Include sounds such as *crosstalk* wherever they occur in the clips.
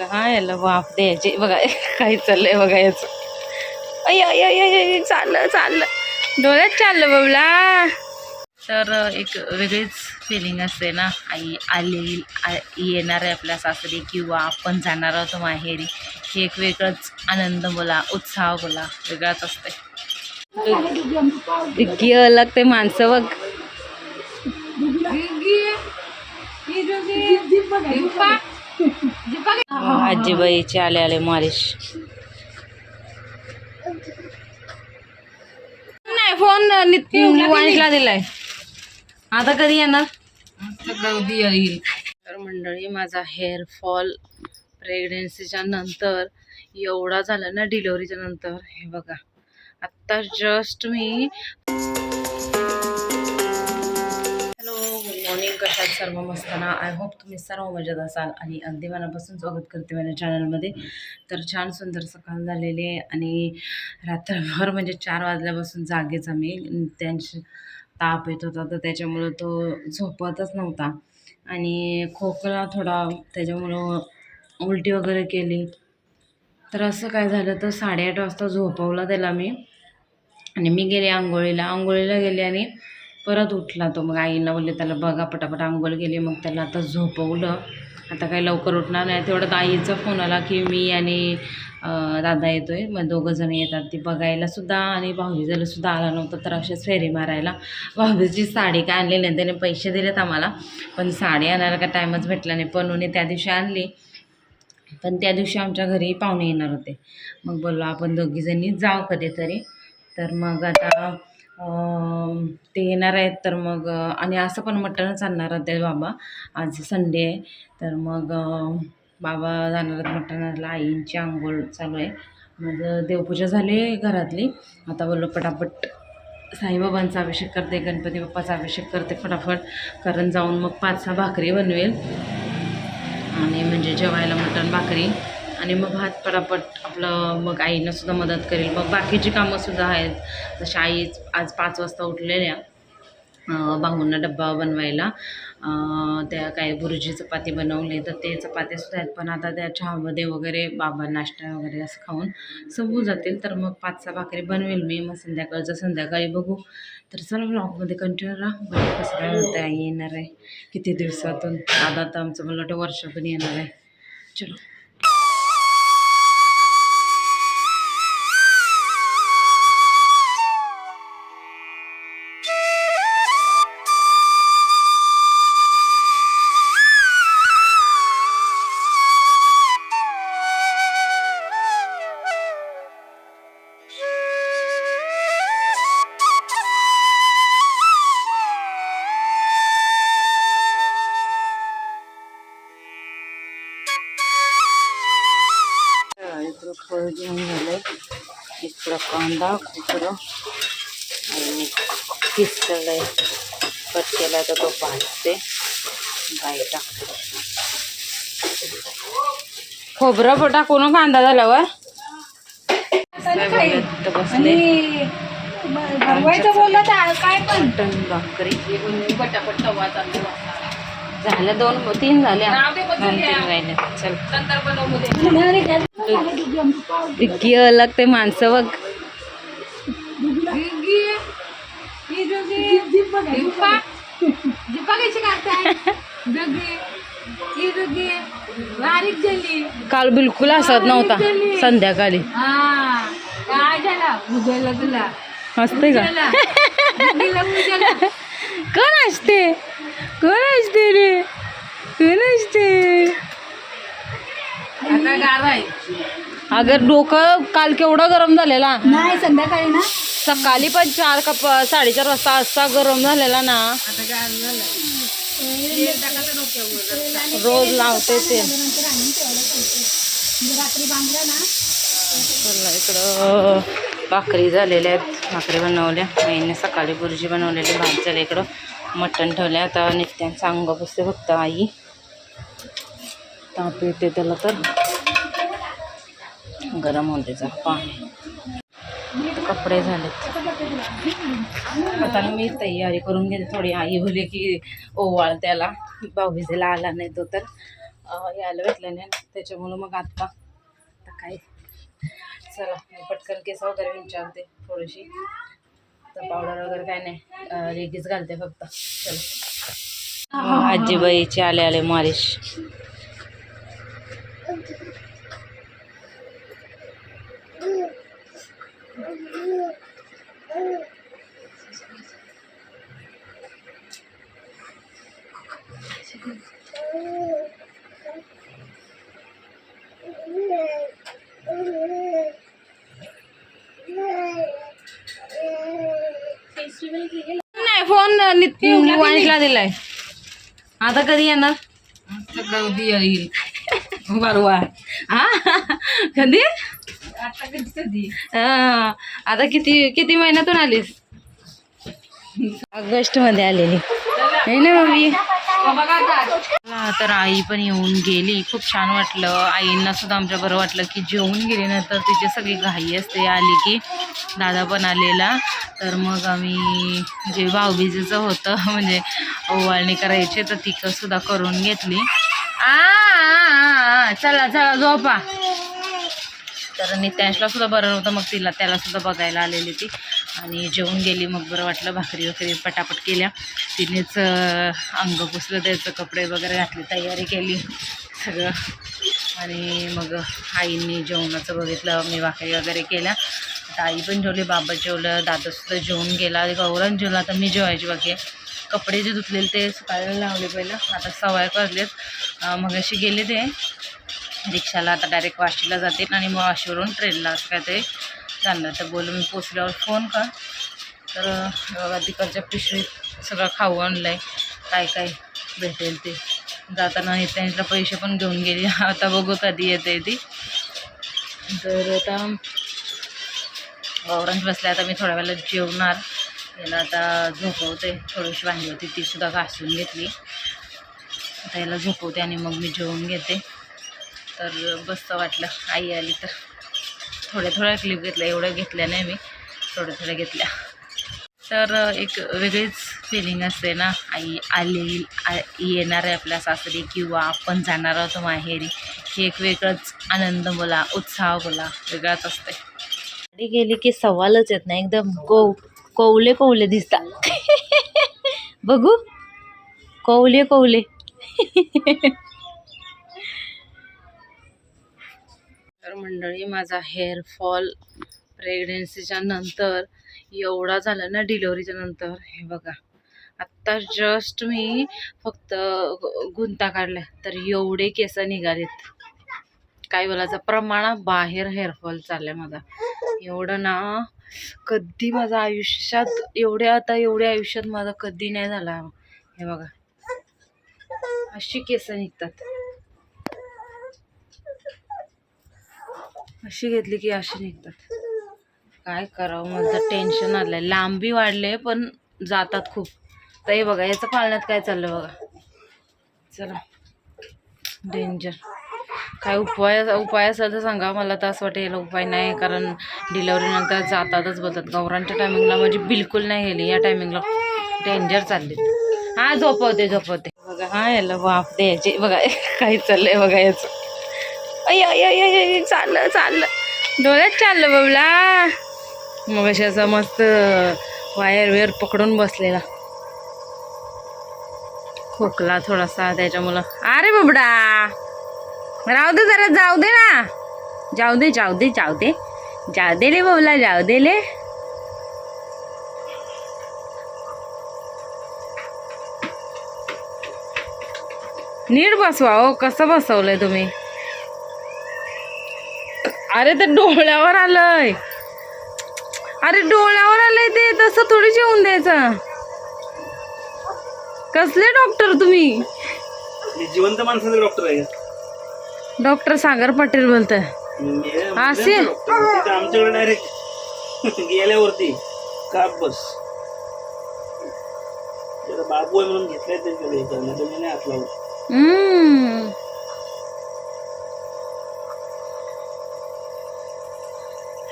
बघा हा याला वाफ द्यायची बघा काही चाललंय बघा याचं अय अय अय चाललं चाललं डोळ्यात चाललं बाबला तर एक वेगळीच फिलिंग असते ना आई आली येणार आहे आपल्या सासरी किंवा आपण जाणार आहोत माहेरी हे एक वेगळंच आनंद बोला उत्साह बोला वेगळाच असते इतकी अलग ते माणसं बघ आजीबाईचे आले आले मालिश. नाही फोन वाणीला दिलाय. आता कधी येणार? तर मंडळी माझा हेअर फॉल प्रेग्नेन्सीच्या नंतर एवढा झाला ना डिलिव्हरीच्या नंतर. हे बघा आत्ता जस्ट मी गुड मॉर्निंग. कशात सर्व मस्ताना आय होप तुम्ही सर्व मजेत असाल आणि अगदी मनापासून स्वागत करते माझ्या चॅनलमध्ये तर छान सुंदर सकाळ झालेली आहे आणि रात्रभर म्हणजे चार वाजल्यापासून जागेच आम्ही त्यांची ताप येत होता तर त्याच्यामुळं तो झोपतच नव्हता. आणि खोकला थोडा त्याच्यामुळं उलटी वगैरे केली. तर असं काय झालं तर साडेआठ वाजता झोपवला त्याला मी. आणि मी गेले आंघोळीला. आंघोळीला गेले आणि परत उठला तो. मग आईला बोलले त्याला बघा पटापट आंघोळ गेली मग त्याला आता झोपवलं. आता काही लवकर उठणार नाही. तेवढ्यात आईचा फोन आला की मी आणि दादा येतो आहे मग दोघं जण येतात. ती बघायला सुद्धा आणि भाऊजीला सुद्धा आला नव्हता तर असेच फेरी मारायला. भाऊजीची साडी काय आणली नाही. त्याने पैसे दिलेत आम्हाला. पण साडी आणायला काय टाईमच भेटला नाही. पणूने त्या दिवशी आणली. पण त्या दिवशी आमच्या घरी पाहुणे येणार होते. मग बोललो आपण दोघीजणी जाऊ कधीतरी. तर मग आता ते येणार आहेत तर मग आणि असं पण मटणच आणणार होते बाबा. आज संडे आहे तर मग बाबा जाणार आहेत मटणाला. आईंची आंघोळ चालू आहे. मग देवपूजा झाली घरातली. आता बोललो पटापट साईबाबांचा अभिषेक करते गणपती बाप्पाचा अभिषेक करते फटाफट कारण जाऊन मग पाच सहा भाकरी बनवेल. आणि म्हणजे जेवायला मटण भाकरी. आणि मग भात पटापट आपलं मग आईनंसुद्धा मदत करेल. मग बाकीची कामंसुद्धा आहेत. जशी आई आज पाच वाजता उठलेल्या भाऊंना डब्बा बनवायला. त्या काय बुरुजी चपाती बनवली तर ते चपात्यासुद्धा आहेत. पण आता त्या चहामध्ये वगैरे बाबा नाश्ता वगैरे असं खाऊन संपू जातील. तर मग पाच सहा भाकरी बनवेल मी. मग संध्याकाळचं संध्याकाळी बघू तर चला ब्लॉगमध्ये कंटिन्यू राहा. कसं काय होतं आई येणार आहे. किती दिवसातून? आता तर आमचं मला वाटतं वर्षातून येणार आहे. चलो. फळ घेऊन झालंय. इकडं कांदा खोबरं आणि किसलंय कट केला तर तो भाजते बाई टाकते. खोबरं टाकून कांदा झाल्यावर? बसले? भरवायचं बोललं तर काय पण. मटण भाकरी. झाल्या दोन तीन झाल्या दोन तीन राहिले. चल. इतकी अलग ते माणसं बघ. झाली काल बिलकुल असत नव्हता संध्याकाळी. झाला? असते का. कोण असते कोण असते रे? कोण असते? आता गार आहे. अगं डोकं काल केवढा गरम झालेला. नाही संध्याकाळी ना. सकाळी पण चार का प- साडेचार वाजता असा गरम झालेला ना. आता गार झालं. रोज लावते ते. इकडं भाकरी झालेल्या आहेत. भाकरी बनवल्या. आईने सकाळी बुर्जी बनवलेली भात झाले इकडं. मटण ठेवले आता नित्यांचं सांगा बसते फक्त आई. ताप येते त्याला तर. गरम होते जा पाणी. कपडे झालेत. आता मी तयारी करून घेते. थोडी आई बोलली की ओवाळ त्याला. भाऊबीजेला आला नाही तो तर. यायला भेटला नाही. त्याच्यामुळं मग आत्ता आता काय? चला मी पटकन केस वगैरे विचारते थोडीशी. तर पावडर वगैरे काय नाही. अं, रेगीच घालते फक्त. चल. आजीबाईचे आले आले मालिश. *laughs* दिलाय. आता कधी येणार? कधी येईल. बरोबर हा? कधी? आता हा, किती किती महिन्यातून आलीस? ऑगस्टमध्ये आलेली. आहे ना मम्मी? तर आई पण येऊन गेली. खूप छान वाटलं. आईंना सुद्धा आमच्या बरं वाटलं की जेवून गेली. नंतर तिची सगळी घाई असते. आली की दादा पण आलेला. तर मग आम्ही जे भाऊबीजेचं होतं *laughs* म्हणजे ओवाळणी करायची तर ती सुद्धा करून घेतली. आ, आ, आ, आ, चला चला झोपा. तर नित्यांशला सुद्धा बरं नव्हतं. मग तिला त्याला सुद्धा बघायला आलेली ती. आणि जेवून गेली मग बरं वाटलं भाकरी वगैरे पटापट केल्या. तिनेच अंग पुसलं त्याचं कपडे वगैरे घातले तयारी केली सगळं. आणि मग आईंनी जेवणाचं बघितलं मी भाकरी वगैरे केल्या. आई पण जेवली बाबा जेवलं दादासुद्धा जेवून गेला गौरव जेवला तर मी जेवायची बाकी आहे. कपडे जे धुतलेले ते सुकायला लावले पहिलं आता सवय करलेत मग अशी गेले ते. रिक्षाला आता डायरेक्ट वाशीला जाते आणि मग वाशीवरून ट्रेनला असं काय ते जाणार तर बोलून मी पोचल्यावर फोन कर. तर बघा तिकडच्या पिशवीत सगळं खाऊ आणलं आहे काय काय भेटेल ते. जाताना त्यांच्या पैसे पण घेऊन गेली. *laughs* आता बघू कधी येते ती. तर आता वावरांच बसल्या आता मी थोड्या वेळेला जेवणार. याला आता झोपवते. थोडीशी वांगी होती ती सुद्धा घासून घेतली. आता याला झोपवते आणि मग मी जेवून घेते. तर बसतं वाटलं. आई आली तर. थोड्या थोड्या क्लिप घेतल्या. एवढ्या घेतल्या नाही मी. थोड्या थोड्या घेतल्या. तर एक वेगळीच फिलिंग असते ना. आई आली येणार आहे आपल्या सासरी किंवा आपण जाणार आहोत माहेरी. हे एक वेगळंच आनंद बोला उत्साह बोला. वेगळाच असते गाडी गेली की सवालच येत नाही. एकदम कौ कौले कौले दिसतात. *laughs* बघू. कौले कोवले *laughs* मंडळी माझा हेअरफॉल प्रेग्नेन्सीच्या नंतर एवढा झाला ना डिलिव्हरीच्या नंतर. हे बघा आत्ता जस्ट मी फक्त गुंता काढल्या तर एवढे केस निघालेत. काय बोलायचं प्रमाणाबाहेर हेअरफॉल चाललाय माझा. एवढं ना कधी माझं आयुष्यात एवढ्या आता एवढ्या आयुष्यात माझा कधी नाही झाला. हे बघा अशी केस निघतात. अशी घेतली की अशी निघतात. काय करावं माझं टेन्शन आलंय. लांबी वाढले पण जातात खूप. तर हे बघा याचं पाळण्यात काय चाललं बघा. चला. डेंजर काय उपाय उपाय असेल तर सांगा. मला तर असं वाटेल उपाय नाही कारण डिलेवरीनंतर जातातच बोलतात. गौरांच्या टायमिंगला माझी म्हणजे बिलकुल नाही गेली. या टायमिंगला डेंजर चालले. हा झोपवते झोपवते. बघा हा याला वाफ द्यायचे. बघा *laughs* काय चाललंय बघा याचं. अय अय अय अय, चाललं चाललं. डोळ्यात चाललं बाबला. मग अशी मस्त वायर वेअर पकडून बसलेला. खोकला थोडासा त्याच्यामुळं. अरे बाबडा. राहू दे जरा जाऊ दे ना. जाऊ दे जाऊ दे जाऊ दे. जाऊ दे रे बाबला जाऊ दे ले नीट बसवा हो कसं बसवलंय तुम्ही? अरे ते डोळ्यावर आलंय. अरे डोळ्यावर आलंय ते तसं थोडी जेवून द्यायचं. कसले डॉक्टर तुम्ही? जिवंत माणसाचे डॉक्टर आहे. डॉक्टर सागर पाटील बोलताय. मी असे? आमच्याकडे डायरेक्ट गेल्यावरती का बस. बाबू आहे म्हणून घेतलाय त्याच्याकडे. हात लावला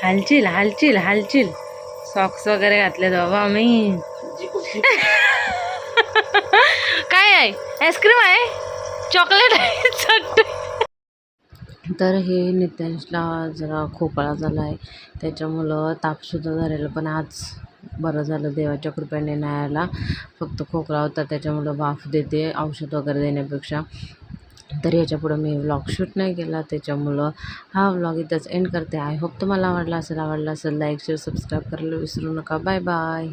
हालचिल हालचिल हालचिल. सॉक्स वगैरे घातले बाबा मी *laughs* काय आहे? आईस्क्रीम आहे? चॉकलेट आहे? चट तर हे नित्यांशला जरा खोकळा झाला आहे त्याच्यामुळं तापसुद्धा झालेलं पण आज बरं झालं देवाच्या कृपेने नाही आला फक्त खोकला होता त्याच्यामुळं वाफ देते औषध वगैरे देण्यापेक्षा. तर याच्यापुढं मी व्लॉग शूट नाही केला. त्याच्यामुळं हा व्लॉग इथंच एंड करते. आय होप तुम्हाला आवडला असेल आवडला असेल लाईक शेअर सबस्क्राईब करायला विसरू नका. Bye bye